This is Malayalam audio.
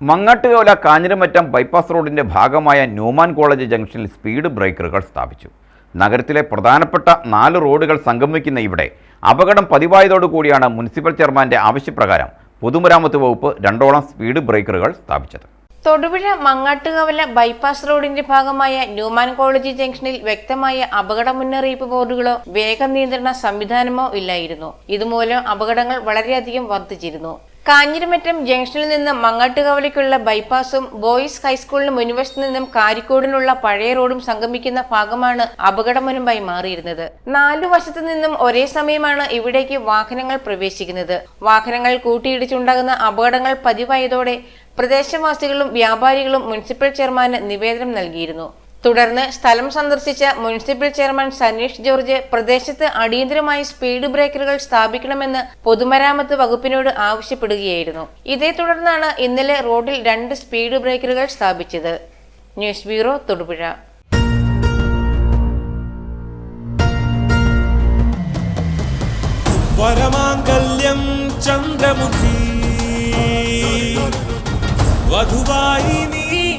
മങ്ങാട്ടുകവല കാഞ്ഞിരമറ്റം ബൈപ്പാസ് റോഡിന്റെ ഭാഗമായ ന്യൂമാൻ കോളേജ് ജംഗ്ഷനിൽ സ്പീഡ് ബ്രേക്കറുകൾ സ്ഥാപിച്ചു. നഗരത്തിലെ പ്രധാനപ്പെട്ട നാല് റോഡുകൾ സംഗമിക്കുന്ന ഇവിടെ അപകടം പതിവായതോടുകൂടിയാണ് മുനിസിപ്പൽ ചെയർമാന്റെ ആവശ്യപ്രകാരം പൊതുമരാമത്ത് വകുപ്പ് രണ്ടോളം സ്പീഡ് ബ്രേക്കറുകൾ സ്ഥാപിച്ചത്. തൊടുപുഴ മങ്ങാട്ടുകവല ബൈപ്പാസ് റോഡിന്റെ ഭാഗമായ ന്യൂമാൻ കോളേജ് ജംഗ്ഷനിൽ വ്യക്തമായ അപകട മുന്നറിയിപ്പ് ബോർഡുകളോ വേഗ നിയന്ത്രണ സംവിധാനമോ ഇല്ലായിരുന്നു. ഇതുമൂലം അപകടങ്ങൾ വളരെയധികം വർദ്ധിച്ചിരുന്നു. കാഞ്ഞിരമറ്റം ജംഗ്ഷനിൽ നിന്ന് മങ്ങാട്ടുകവലയ്ക്കുള്ള ബൈപ്പാസും ബോയ്സ് ഹൈസ്കൂളിന് മുൻവശത്തു നിന്നും കാരിക്കോടിനുള്ള പഴയ റോഡും സംഗമിക്കുന്ന ഭാഗമാണ് അപകടമുനമ്പായി മാറിയിരുന്നത്. നാലു വശത്തു നിന്നും ഒരേ സമയമാണ് ഇവിടേക്ക് വാഹനങ്ങൾ പ്രവേശിക്കുന്നത്. വാഹനങ്ങൾ കൂട്ടിയിടിച്ചുണ്ടാകുന്ന അപകടങ്ങൾ പതിവായതോടെ പ്രദേശവാസികളും വ്യാപാരികളും മുനിസിപ്പൽ ചെയർമാന് നിവേദനം നൽകിയിരുന്നു. തുടർന്ന് സ്ഥലം സന്ദർശിച്ച മുനിസിപ്പൽ ചെയർമാൻ സനീഷ് ജോർജ് പ്രദേശത്ത് അടിയന്തരമായി സ്പീഡ് ബ്രേക്കറുകൾ സ്ഥാപിക്കണമെന്ന് പൊതുമരാമത്ത് വകുപ്പിനോട് ആവശ്യപ്പെടുകയായിരുന്നു. ഇതേ തുടർന്നാണ് ഇന്നലെ റോഡിൽ രണ്ട് സ്പീഡ് ബ്രേക്കറുകൾ സ്ഥാപിച്ചത്. News bureau Thodupuzha. ചന്ദ്രമുഖി. വധുവായി നീ